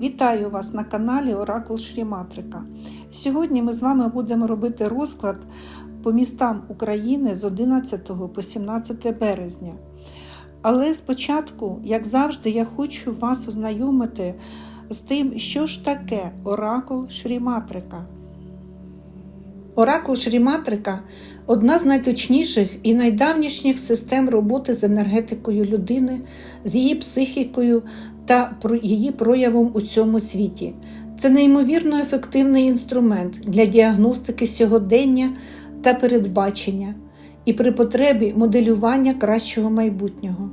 Вітаю вас на каналі Оракул Шріматрика. Сьогодні ми з вами будемо робити розклад по містам України з 11 по 17 березня. Але спочатку, як завжди, я хочу вас ознайомити з тим, що ж таке Оракул Шріматрика. Оракул Шріматрика одна з найточніших і найдавнішніх систем роботи з енергетикою людини, з її психікою та її проявом у цьому світі. Це неймовірно ефективний інструмент для діагностики сьогодення та передбачення, і при потребі моделювання кращого майбутнього.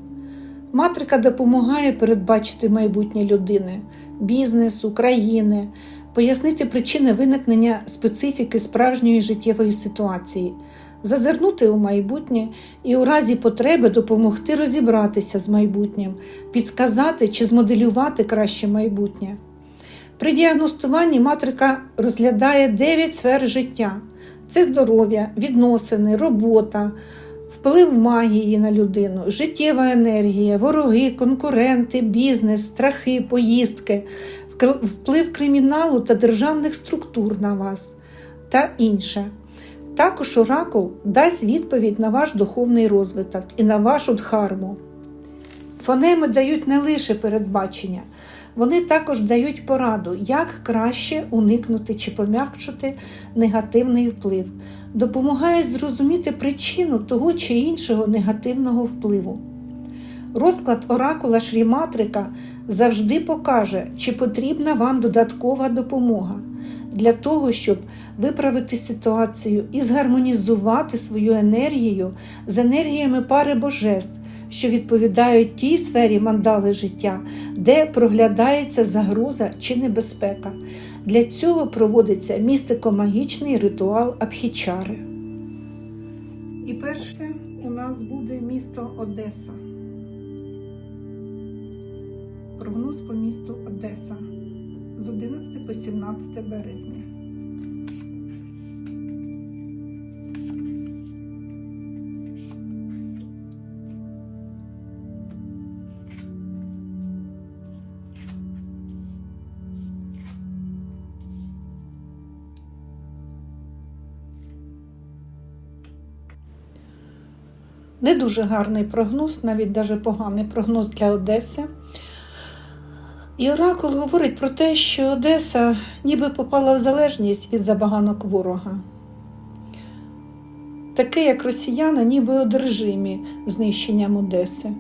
Матрика допомагає передбачити майбутнє людини, бізнесу, країни, пояснити причини виникнення специфіки справжньої життєвої ситуації, зазирнути у майбутнє і у разі потреби допомогти розібратися з майбутнім, підсказати чи змоделювати краще майбутнє. При діагностуванні матрика розглядає 9 сфер життя: це здоров'я, відносини, робота, вплив магії на людину, життєва енергія, вороги, конкуренти, бізнес, страхи, поїздки, вплив криміналу та державних структур на вас та інше. Також оракул дасть відповідь на ваш духовний розвиток і на вашу дхарму. Фонеми дають не лише передбачення, вони також дають пораду, як краще уникнути чи пом'якшити негативний вплив, допомагають зрозуміти причину того чи іншого негативного впливу. Розклад оракула Шріматрика завжди покаже, чи потрібна вам додаткова допомога для того, щоб виправити ситуацію і згармонізувати свою енергію з енергіями пари божеств, що відповідають тій сфері мандали життя, де проглядається загроза чи небезпека. Для цього проводиться містико-магічний ритуал Абхічари. І перше у нас буде місто Одеса. Прогноз по місту Одеса з 11 по 17 березня. Не дуже гарний прогноз, навіть дуже поганий прогноз для Одеси. І Оракул говорить про те, що Одеса ніби попала в залежність від забаганок ворога. Таке, як росіяни, ніби одержимі знищенням Одеси.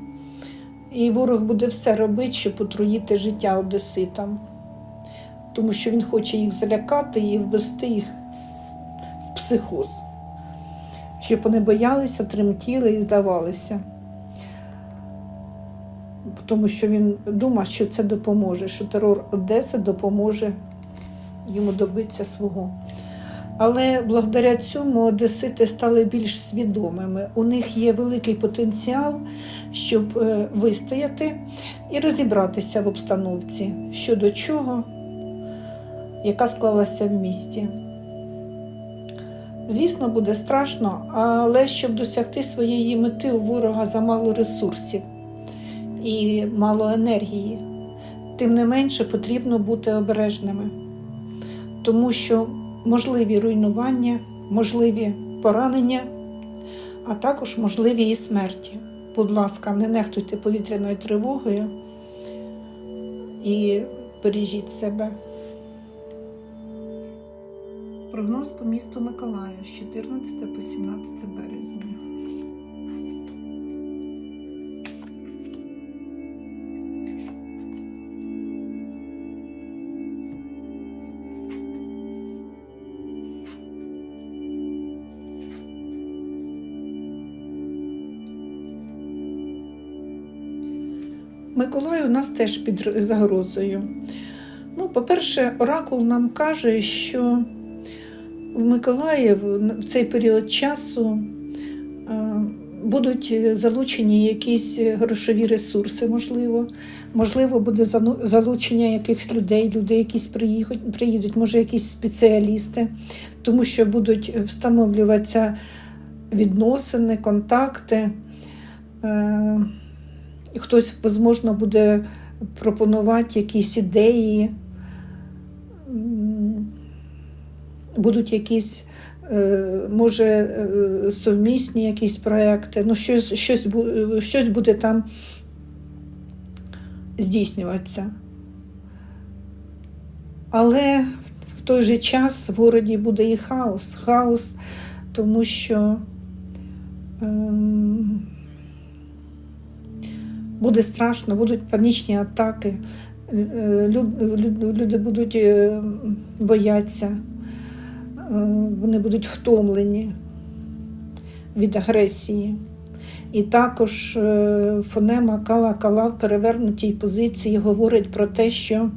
І ворог буде все робити, щоб отруїти життя одеситам, тому що він хоче їх залякати і ввести їх в психоз, щоб вони боялися, тремтіли і здавалися тому що він думав, що це допоможе, що терор Одеси допоможе йому добитися свого. Але благодаря цьому одесити стали більш свідомими. У них є великий потенціал, щоб е, вистояти і розібратися в обстановці щодо чого, яка склалася в місті. Звісно, буде страшно, але щоб досягти своєї мети, у ворога замало ресурсів і мало енергії. Тим не менше потрібно бути обережними, тому що можливі руйнування, можливі поранення, а також можливі і смерті. Будь ласка, не нехтуйте повітряною тривогою і бережіть себе. Прогноз по місту Миколаїв з 14 по 17 березня. Миколай у нас теж під загрозою. Ну, по-перше, Оракул нам каже, що в Миколаї в цей період часу е, будуть залучені якісь грошові ресурси, можливо. Можливо, буде залучення якихось людей, люди якісь приїдуть, може, якісь спеціалісти, тому що будуть встановлюватися відносини, контакти. І Хтось, можливо, буде пропонувати якісь ідеї, будуть якісь, е, може, е, совмісні якісь проекти, ну, щось, щось, щось буде там здійснюватися. Але в той же час в городі буде і хаос. Хаос, тому що ем, буде страшно, будуть панічні атаки, е, лю- лю- люди будуть е, боятися, е, вони будуть втомлені від агресії. І також фонема Кала Кала в перевернутій позиції говорить про те, що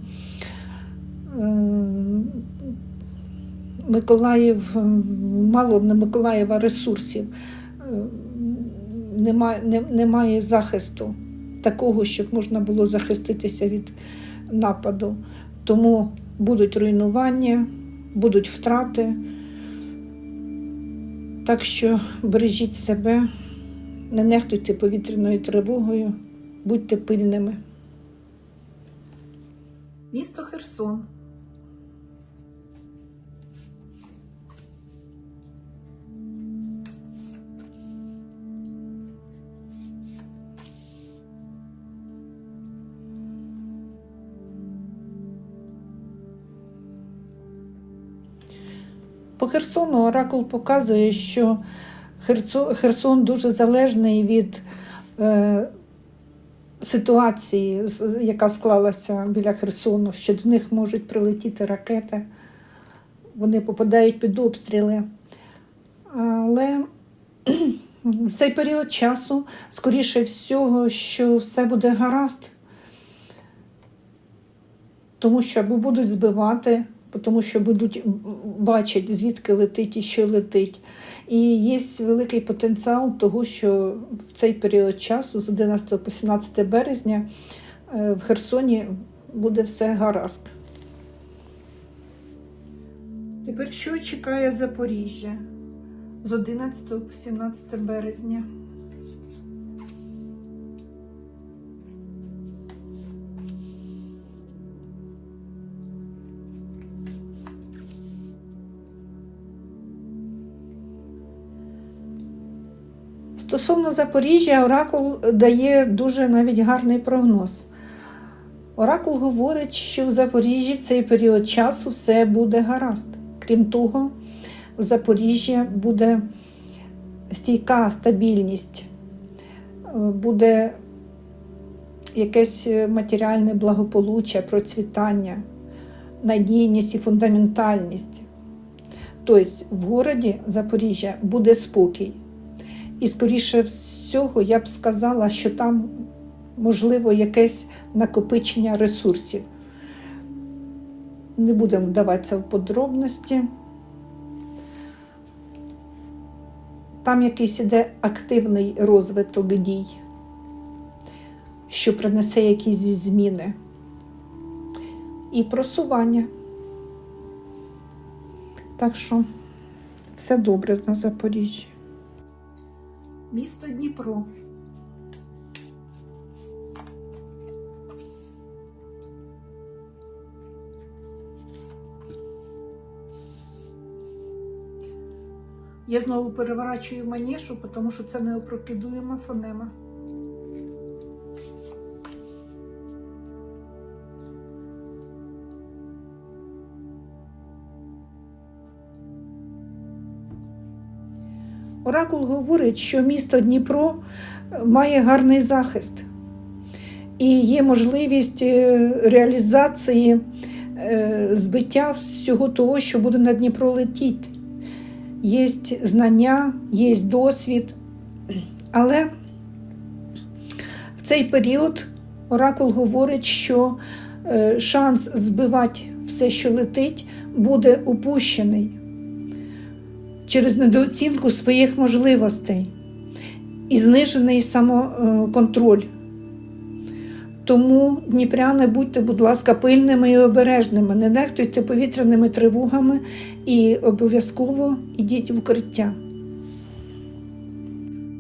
Миколаїв, мало в Миколаєва ресурсів, немає, немає захисту такого, щоб можна було захиститися від нападу. Тому будуть руйнування, будуть втрати. Так що бережіть себе, не нехтуйте повітряною тривогою, будьте пильними. Місто Херсон. По Херсону Оракул показує, що Херсон дуже залежний від е, ситуації, яка склалася біля Херсону, що до них можуть прилетіти ракети, вони попадають під обстріли. Але в цей період часу, скоріше всього, що все буде гаразд, тому що або будуть збивати, тому що будуть бачать, звідки летить і що летить. І є великий потенціал того, що в цей період часу, з 11 по 17 березня, е, в Херсоні буде все гаразд. Тепер що чекає Запоріжжя з 11 по 17 березня? Стосовно Запоріжжя, Оракул дає дуже навіть гарний прогноз. Оракул говорить, що в Запоріжжі в цей період часу все буде гаразд. Крім того, в Запоріжжі буде стійка стабільність, е, буде якесь матеріальне благополуччя, процвітання, надійність і фундаментальність. Тобто в городі Запоріжжя буде спокій. І, скоріше всього, я б сказала, що там можливо якесь накопичення ресурсів. Не будемо вдаватися в подробності. Там якийсь іде активний розвиток дій, що принесе якісь зміни і просування. Так що все добре на Запоріжжі. Місто Дніпро. Я знову переворачую манішу, тому що це неопрокидуєма фонема. Оракул говорить, що місто Дніпро має гарний захист і є можливість е, реалізації е, збиття всього того, що буде на Дніпро летіти. Є знання, є досвід. Але в цей період Оракул говорить, що е, шанс збивати все, що летить, буде упущений через недооцінку своїх можливостей і знижений самоконтроль. Тому, дніпряни, будьте, будь ласка, пильними і обережними, не нехтуйте повітряними тривогами і обов'язково йдіть в укриття.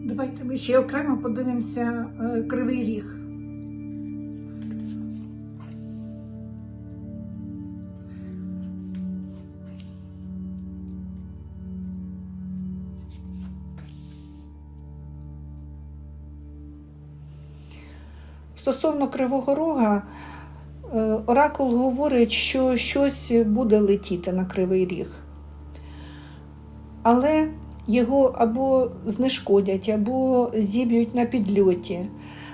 Давайте ми ще окремо подивимося е, Кривий Ріг. Стосовно Кривого Рога, е, Оракул говорить, що щось буде летіти на Кривий Ріг. Але його або знешкодять, або зіб'ють на підльоті.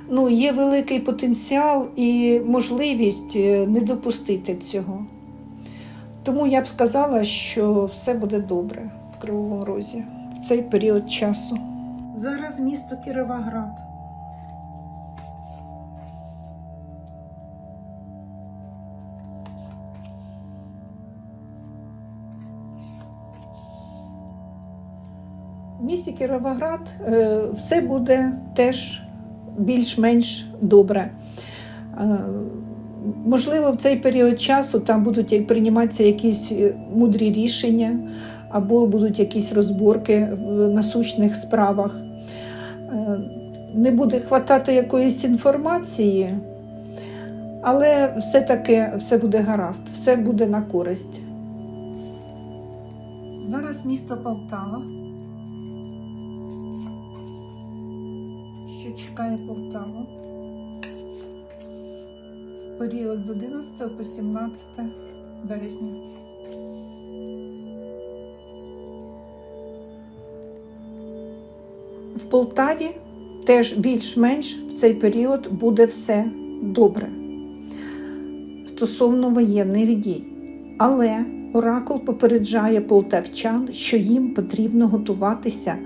Ну, є великий потенціал і можливість е, не допустити цього. Тому я б сказала, що все буде добре в Кривому Розі в цей період часу. Зараз місто Кіровоград. В місті Кіровоград е, все буде теж більш-менш добре. Е, Можливо, в цей період часу там будуть прийматися якісь е, мудрі рішення, або будуть якісь розборки в насущних справах. Не буде хватати якоїсь інформації, але все-таки все буде гаразд, все буде на користь. Зараз місто Полтава. Що чекає Полтаву? Період з 11 по 17 березня. В Полтаві теж більш-менш в цей період буде все добре стосовно воєнних дій. Але Оракул попереджає полтавчан, що їм потрібно готуватися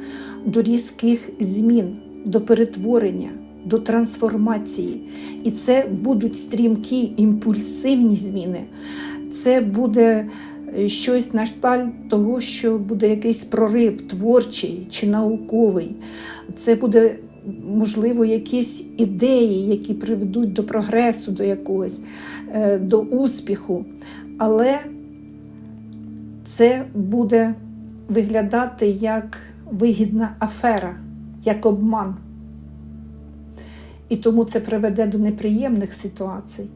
до різких змін, до перетворення, до трансформації. І це будуть стрімкі імпульсивні зміни. Це буде е, щось на кшталт того, що буде якийсь прорив творчий чи науковий. Це буде, можливо, якісь ідеї, які приведуть до прогресу, до якогось, е, до успіху. Але це буде виглядати як вигідна афера, як обман. І тому це приведе до неприємних ситуацій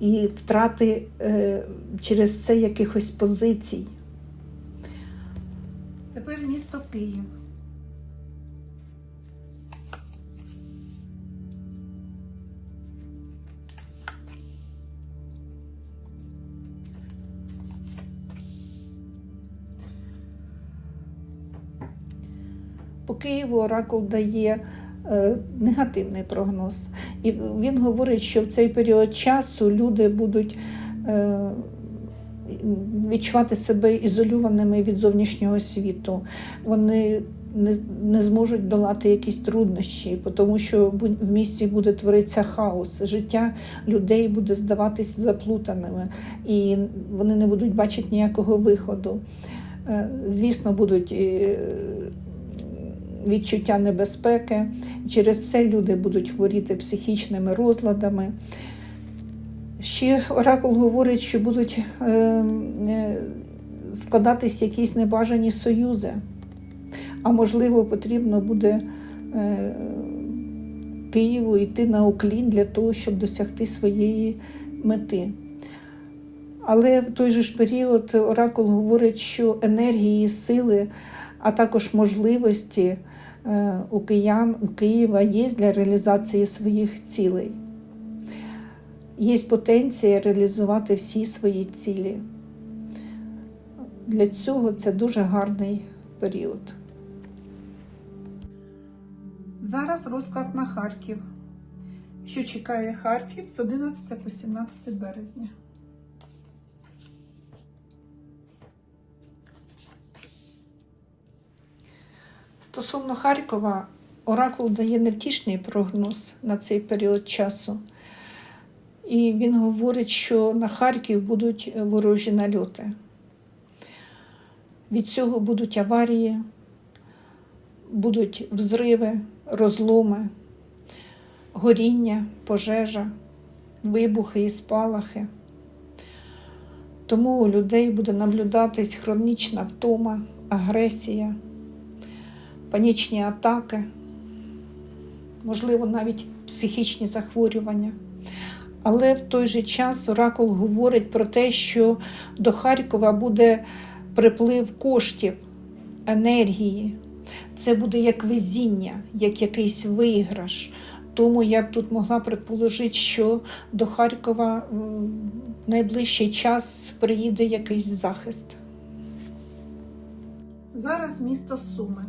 і втрати е, через це якихось позицій. Тепер місто Київ. Києву Оракул дає е, негативний прогноз. І він говорить, що в цей період часу люди будуть е, відчувати себе ізольованими від зовнішнього світу. Вони не, не зможуть долати якісь труднощі, тому що в місті буде творитися хаос. Життя людей буде здаватись заплутаними, і вони не будуть бачити ніякого виходу. Е, Звісно, будуть відчуття небезпеки. Через це люди будуть хворіти психічними розладами. Ще Оракул говорить, що будуть е, е, складатись якісь небажані союзи, а можливо, потрібно буде е, Києву йти на уклін для того, щоб досягти своєї мети. Але в той же ж період Оракул говорить, що енергії, сили, а також можливості е, у киян, у Києва є для реалізації своїх цілей. Є потенція реалізувати всі свої цілі. Для цього це дуже гарний період. Зараз розклад на Харків. Що чекає Харків з 11 по 17 березня. Стосовно Харкова, Оракул дає невтішний прогноз на цей період часу. І він говорить, що на Харків будуть ворожі нальоти. Від цього будуть аварії, будуть взриви, розломи, горіння, пожежа, вибухи і спалахи. Тому у людей буде наблюдатись хронічна втома, агресія, панічні атаки, можливо, навіть психічні захворювання. Але в той же час Оракул говорить про те, що до Харкова буде приплив коштів, енергії. Це буде як везіння, як якийсь виграш. Тому я б тут могла предположити, що до Харкова в найближчий час приїде якийсь захист. Зараз місто Суми.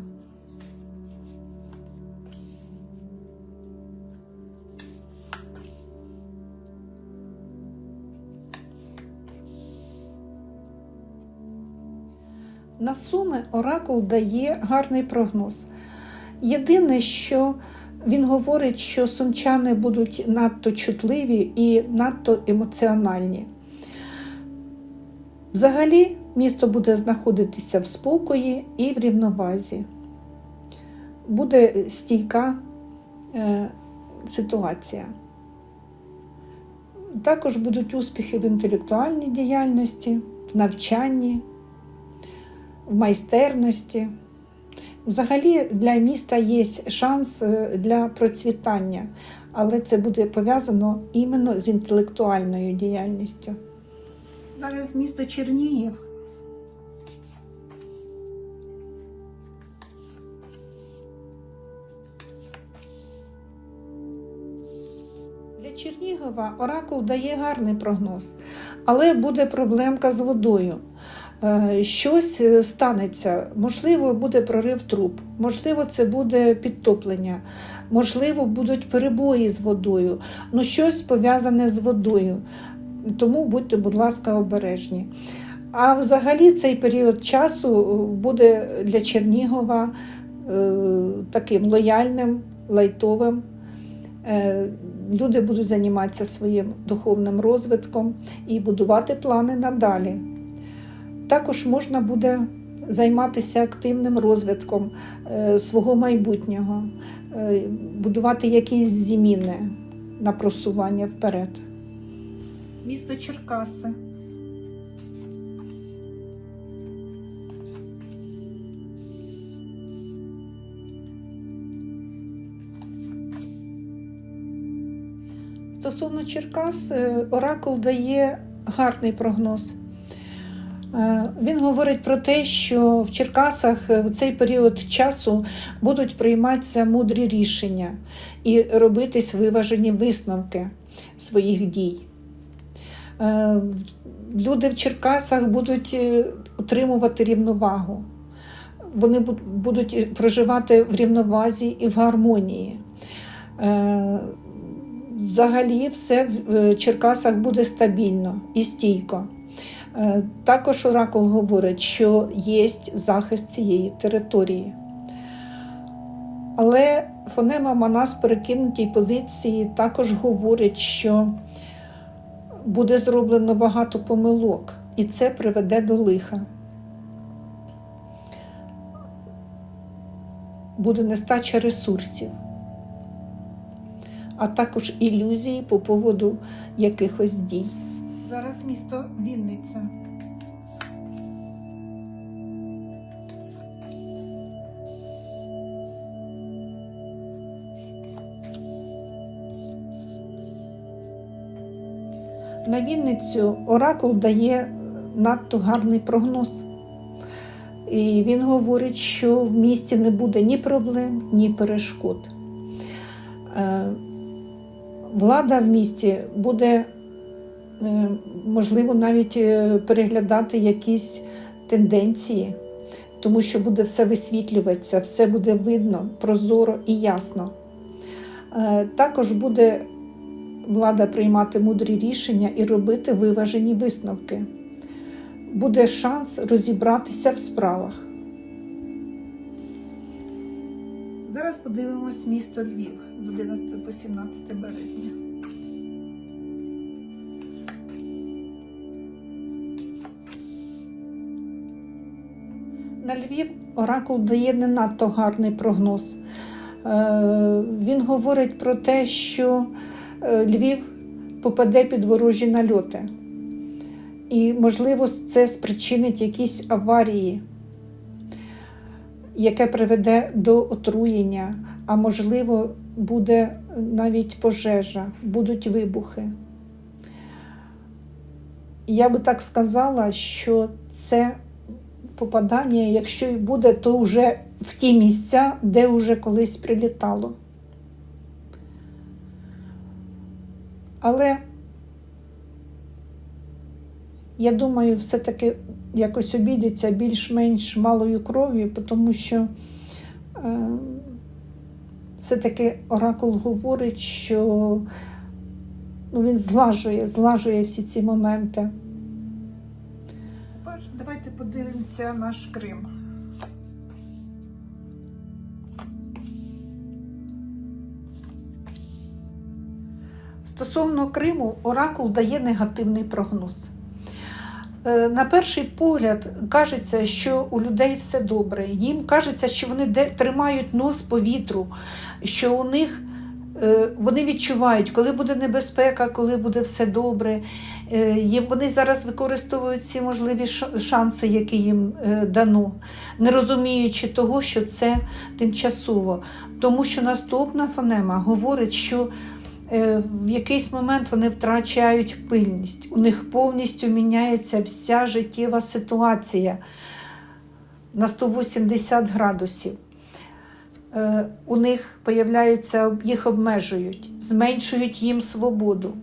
На суми Оракул дає гарний прогноз. Єдине, що він говорить, що сумчани будуть надто чутливі і надто емоціональні. Взагалі, місто буде знаходитися в спокої і в рівновазі. Буде стійка е, ситуація. Також будуть успіхи в інтелектуальній діяльності, в навчанні, в майстерності. Взагалі для міста є шанс е, для процвітання, але це буде пов'язано іменно з інтелектуальною діяльністю. Зараз місто Чернігів. Для Чернігова Оракул дає гарний прогноз, але буде проблемка з водою. Е, Щось е, станеться, можливо, буде прорив труб, можливо, це буде підтоплення, можливо, будуть перебої з водою, ну щось пов'язане з водою. Тому будьте, будь ласка, обережні. А взагалі цей період часу е, буде для Чернігова таким лояльним, лайтовим. Люди будуть займатися своїм духовним розвитком і будувати плани надалі. Також можна буде займатися активним розвитком е, свого майбутнього, е, будувати якісь зміни на просування вперед. Місто Черкаси. Стосовно Черкас, е, Оракул дає гарний прогноз. Е, Він говорить про те, що в Черкасах в цей період часу будуть прийматися мудрі рішення і робитись виважені висновки своїх дій. Е, Люди в Черкасах будуть е, отримувати рівновагу. Вони будуть проживати в рівновазі і в гармонії. Е, Взагалі, все в е, Черкасах буде стабільно і стійко. Е, Також Оракул говорить, що є захист цієї території. Але фонема Манас в перекинутій позиції також говорить, що буде зроблено багато помилок, і це приведе до лиха. Буде нестача ресурсів, а також ілюзії по поводу якихось дій. Зараз місто Вінниця. На Вінницю Оракул дає надто гарний прогноз. І він говорить, що в місті не буде ні проблем, ні перешкод. Е, Влада в місті буде, можливо, навіть е, переглядати якісь тенденції, тому що буде все висвітлюватися, все буде видно, прозоро і ясно. Е, Також буде влада приймати мудрі рішення і робити виважені висновки. Буде шанс розібратися в справах. Зараз подивимось місто Львів з 11 по 17 березня. На Львів Оракул дає не надто гарний прогноз. Е, Він говорить про те, що е, Львів попаде під ворожі нальоти. І, можливо, це спричинить якісь аварії, яке приведе до отруєння, а можливо, буде навіть пожежа, будуть вибухи. Я би так сказала, що це попадання, якщо і буде, то вже в ті місця, де вже колись прилітало. Але я думаю, все-таки якось обійдеться більш-менш малою кров'ю, тому що е, все-таки оракул говорить, що ну, він злажує, злажує всі ці моменти. Подивимося наш Крим. Стосовно Криму, оракул дає негативний прогноз. Е, На перший погляд кажеться, що у людей все добре. Їм кажеться, що вони тримають нос по вітру, що у них вони відчувають, коли буде небезпека, коли буде все добре. Е, Вони зараз використовують всі можливі шанси, які їм е, дано, не розуміючи того, що це тимчасово. Тому що наступна фонема говорить, що е, в якийсь момент вони втрачають пильність. У них повністю міняється вся життєва ситуація на 180 градусів. Е, У них появляються, їх обмежують, зменшують їм свободу.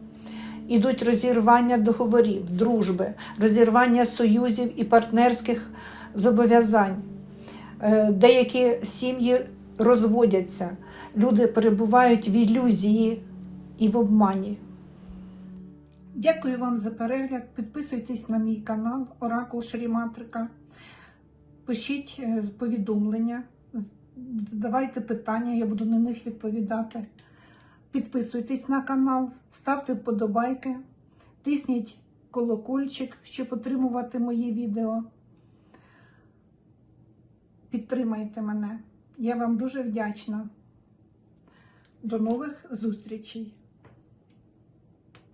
Ідуть розірвання договорів, дружби, розірвання союзів і партнерських зобов'язань. Е, Деякі сім'ї розводяться, люди перебувають в ілюзії і в обмані. Дякую вам за перегляд. Підписуйтесь на мій канал Оракул Шріматрика. Пишіть е, повідомлення, задавайте питання, я буду на них відповідати. Підписуйтесь на канал, ставте вподобайки, тисніть колокольчик, щоб отримувати мої відео. Підтримайте мене. Я вам дуже вдячна. До нових зустрічей!